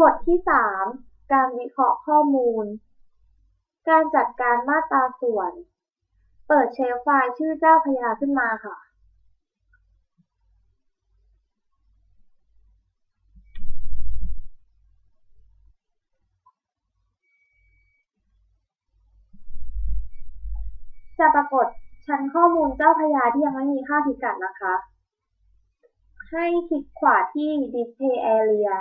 บทที่สามการวิเคราะห์ข้อมูล การจัดการมาตราส่วน เปิดเชลฟ์ไฟล์ชื่อเจ้าพยาขึ้นมาค่ะ จะปรากฏชั้นข้อมูลเจ้าพยาที่ยังไม่มีค่าพิกัดนะคะ ให้คลิกขวาที่ Display Area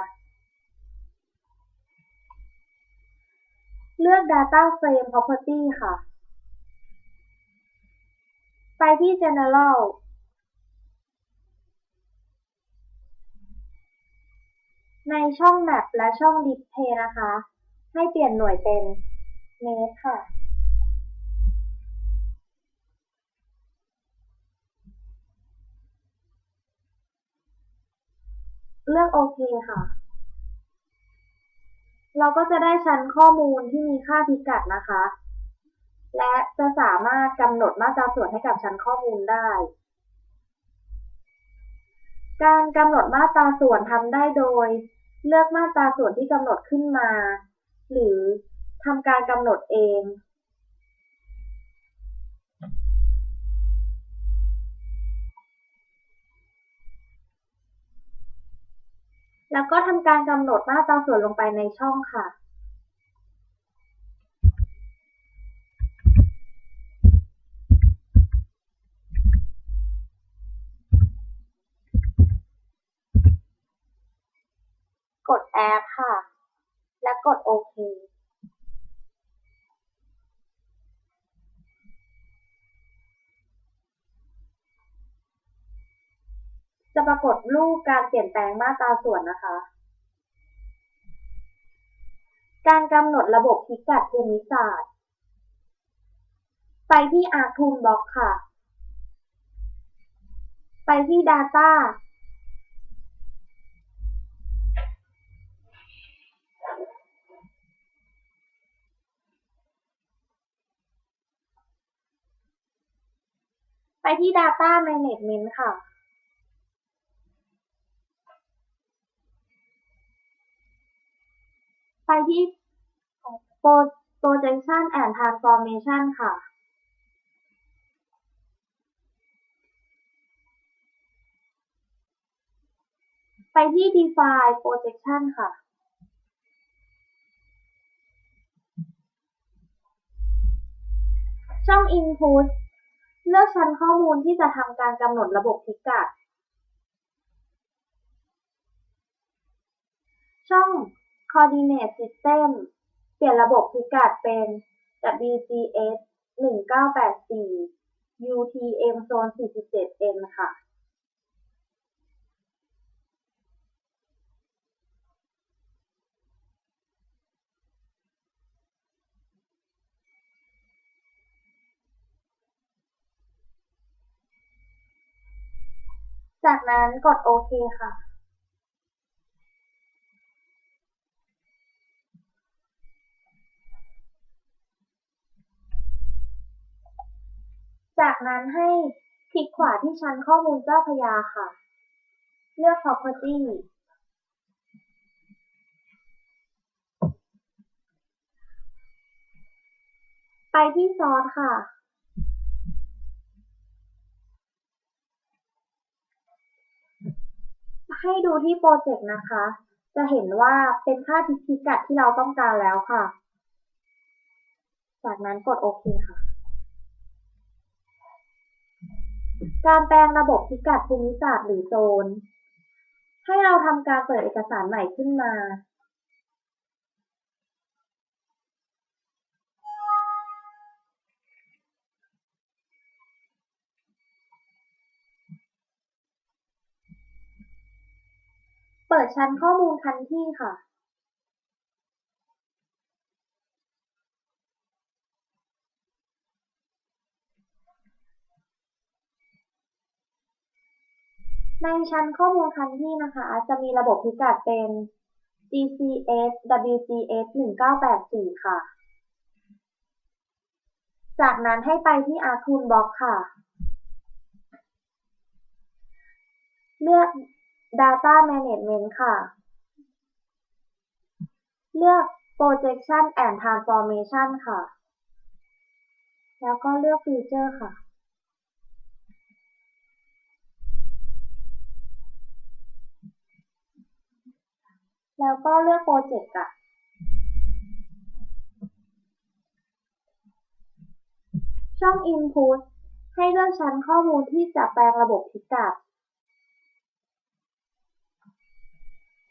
เลือก Data Frame Property ค่ะ ไปที่ General ในช่อง Map และช่อง Display นะคะ ให้เปลี่ยนหน่วยเป็นเมตรค่ะ เลือกโอเคค่ะ เราก็จะได้ชั้นข้อมูลที่มีค่าพิกัดนะคะ และจะสามารถกำหนดมาตราส่วนให้กับชั้นข้อมูลได้ การกำหนดมาตราส่วนทำได้โดย เลือกมาตราส่วนที่กำหนดขึ้นมา หรือทำการกำหนดเอง แล้วก็ทำการกำหนดมาตราส่วนลงไปในช่องค่ะ กดแอปค่ะ และกดโอเค จะปรากฏรูปการเปลี่ยนแปลงมาตราส่วนนะคะ การกำหนดระบบพิกัดภูมิศาสตร์ ไปที่ Arc Toolbox ค่ะ ไปที่ Data ไปที่ Data Management ค่ะ ไป ที่ Projection and Transformation ค่ะ ไปที่ Define Projection ค่ะ ช่อง Input เลือกชั้นข้อมูลที่จะทำการกำหนดระบบพิกัด ช่อง Coordinate System เปลี่ยนระบบพิกัดเป็น WGS 1984 UTM Zone 47 N ค่ะจากนั้นกดโอเคค่ะ จากนั้นให้คลิกขวาที่ชั้นข้อมูลเจ้าพยาค่ะ เลือก Property ไปที่ Source ค่ะ ให้ดูที่โปรเจกต์นะคะ จะเห็นว่าเป็นค่าพิกัดที่เราต้องการแล้วค่ะ จากนั้นกดโอเคค่ะ การแปลงระบบพิกัดภูมิศาสตร์หรือโซน ให้เราทำการเปิดเอกสารใหม่ขึ้นมา เปิดชั้นข้อมูลคันที่ค่ะ ในชั้นข้อมูลคันที่นะคะ จะมีระบบพิกัดเป็น DCS WCS 1984 ค่ะ จากนั้นให้ไปที่ Arc Toolbox ค่ะ เลือก Data Management ค่ะ เลือก projection and transformation ค่ะ แล้วก็เลือก feature ค่ะ แล้วก็เลือกโปรเจกต์อะช่อง input ให้เลือกชั้นข้อมูลที่จะแปลงระบบพิกัด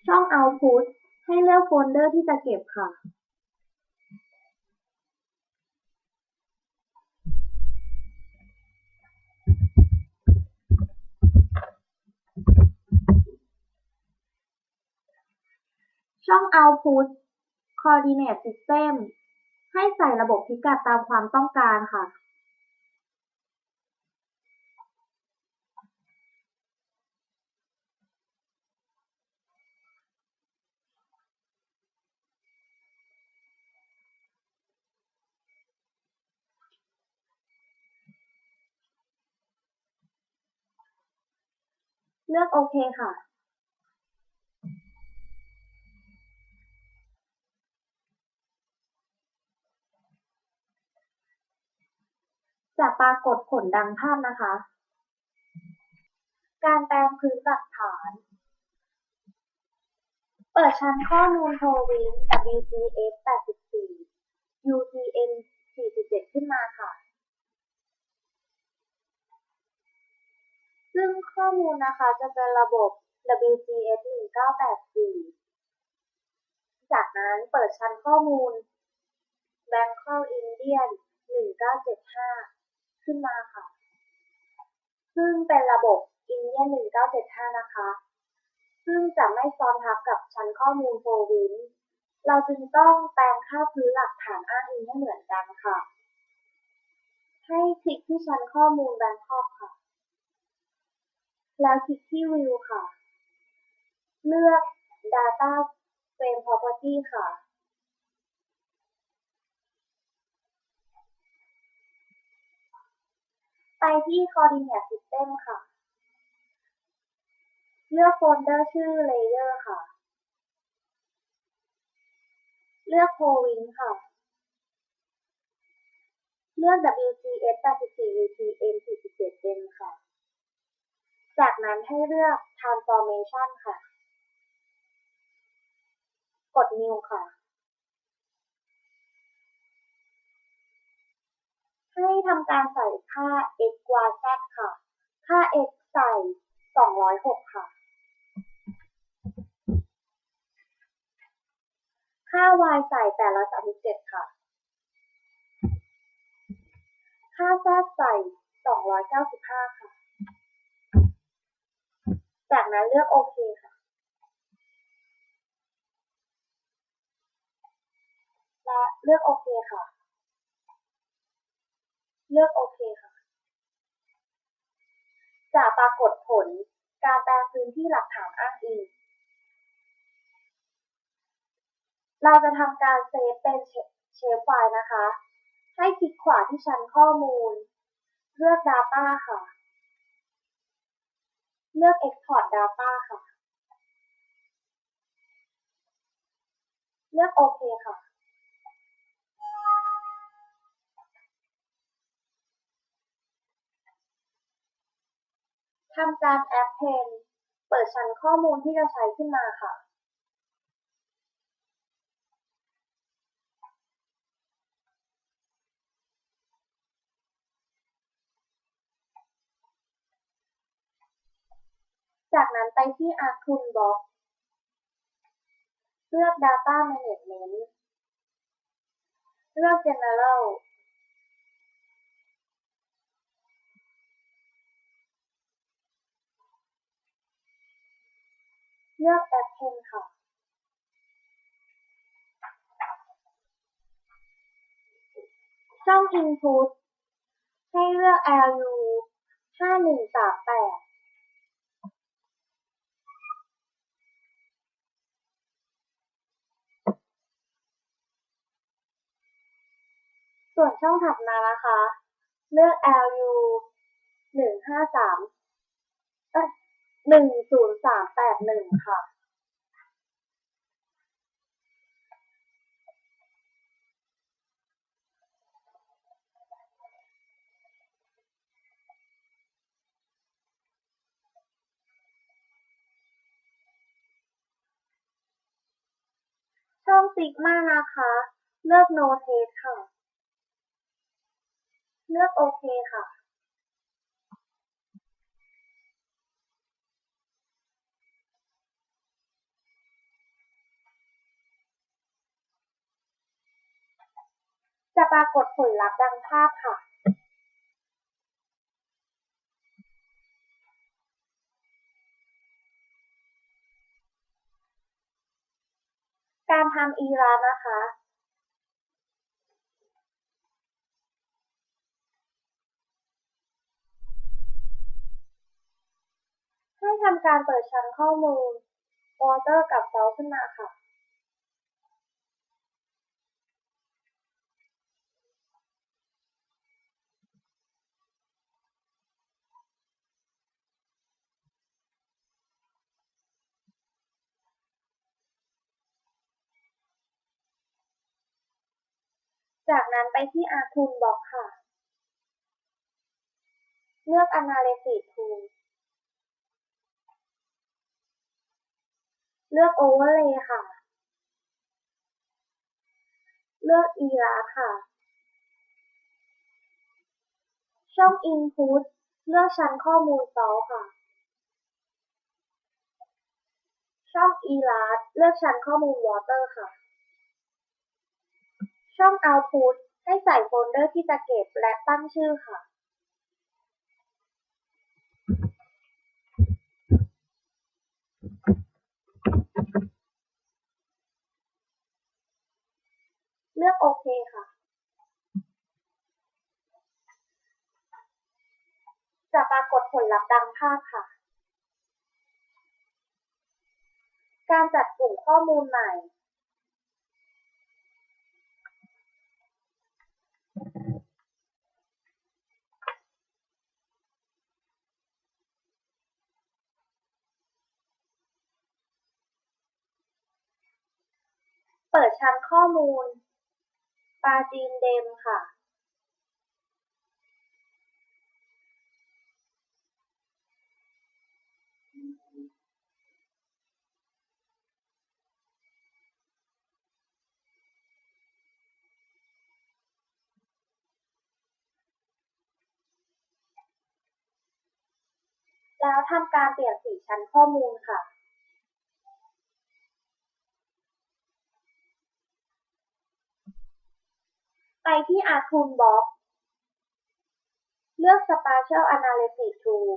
ช่อง output ให้เลือกโฟลเดอร์ที่จะเก็บค่ะ ช่อง output coordinate system ให้ใส่ระบบพิกัดตามความต้องการค่ะ เลือกโอเคค่ะ ปรากฏผลดังภาพนะคะ การแปลงพื้นหลักฐาน เปิดชั้นข้อมูลโทวิน WCS 84 UTN 47 ขึ้นมาค่ะ ซึ่งข้อมูลนะคะจะเป็นระบบ WCS 1984 จากนั้นเปิดชั้นข้อมูล Bangkok Indian 1975 ขึ้นมาค่ะ ซึ่งเป็นระบบ Indian 1975 นะคะ ซึ่งจะไม่ซ้อนทับกับชั้นข้อมูลโฟวินเราจึงต้องแปลงค่าพื้นหลักฐานอ้างอิงให้เหมือนกันค่ะ ให้คลิกที่ชั้นข้อมูล Bangkok ค่ะ แล้วคลิกที่ View ค่ะ เลือก Data Frame Property ค่ะ ไปที่ Coordinate System ค่ะ เลือกโฟลเดอร์ชื่อ Layer ค่ะ เลือก Province ค่ะ เลือก WCS 84 UTM 47 N ค่ะ จากนั้นให้เลือก Transformation ค่ะ กด New ค่ะ ให้ทำการใส่ค่า x y z ค่ะ ค่า x ใส่ 206 ค่ะ ค่า y ใส่837 ค่ะ ค่า z ใส่ 295 ค่ะ จากนั้นเลือกโอเคค่ะและเลือกโอเคค่ะ เลือกโอเคค่ะ จะปรากฏผลการแปลพื้นที่หลักฐานอ้างอิง เราจะทำการเซฟเป็นเชฟไฟล์นะคะ ให้คลิกขวาที่ชั้นข้อมูล เลือก Data ค่ะ เลือก Export Data ค่ะ เลือกโอเคค่ะ ทำการ Append เปิดชั้นข้อมูลที่จะใช้ขึ้นมาค่ะจากนั้นไปที่ Arc Toolbox เลือก Data Management เลือก General เลือก Append ค่ะช่อง Input ให้เลือก LU 5138ส่วนช่องถัดมานะคะ เลือก LU 153เอ้ย หนึ่งศูนย์สามแปดหนึ่งค่ะ ช่องติ๊กมากนะคะ เลือกโนเทสค่ะ เลือกโอเคค่ะ จะปรากฏผลลัพธ์ดังภาพค่ะการทำอีรานนะคะ ให้ทำการเปิดชั้นข้อมูล Water กับ Salt ขึ้นมาค่ะ จากนั้นไปที่ Arcun Box ค่ะ เลือก Analysis Tool เลือก Overlay ค่ะ เลือก ERA ค่ะ ช่อง Input เลือกชั้นข้อมูล Salt ค่ะ ช่อง e r a เลือกชั้นข้อมูล Water ค่ะ ช่อง Output ให้ใส่โฟลเดอร์ที่จะเก็บและตั้งชื่อค่ะเลือกโอเคค่ะ จะปรากฏผลลัพธ์ดังภาพค่ะ การจัดกลุ่มข้อมูลใหม่ เปิดชั้นข้อมูล ปาจีนเดมค่ะแล้วทำการเปลี่ยนสีชั้นข้อมูลค่ะ ไปที่ Arcun Box เลือก Spatial Analysis Tool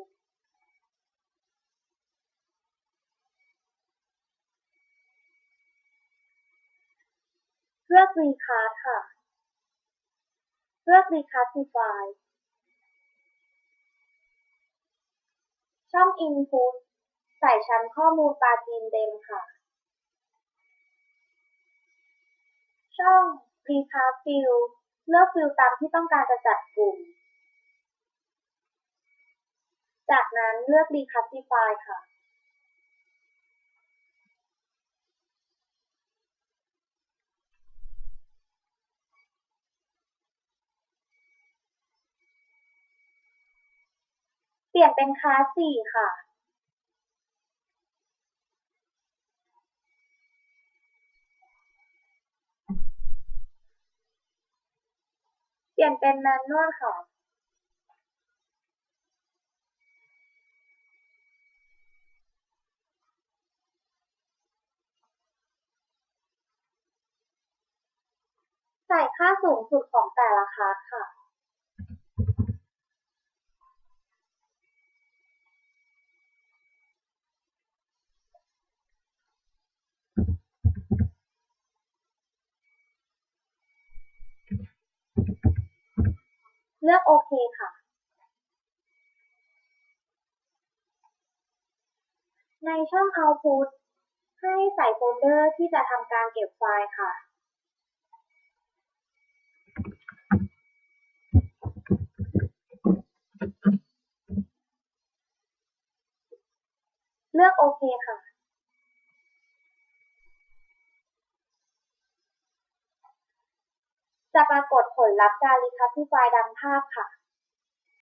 เลือก Recast ค่ะ เลือก Recastify ช่อง Input ใส่ชั้นข้อมูลปาจีนเดมค่ะ ช่อง Recast Field เลือกฟิลตามที่ต้องการจะจัดกลุ่ม จากนั้นเลือก Recastify ค่ะ เปลี่ยนเป็นคลาส4ค่ะ เปลี่ยนเป็นแมนนวลค่ะใส่ค่าสูงสุดของแต่ละคลาสค่ะ เลือกโอเคค่ะ ในช่อง Output ให้ใส่โฟลเดอร์ที่จะทำการเก็บไฟล์ค่ะเลือกโอเคค่ะ จะปรากฏผลลัพธ์การ Recastify ดังภาพค่ะ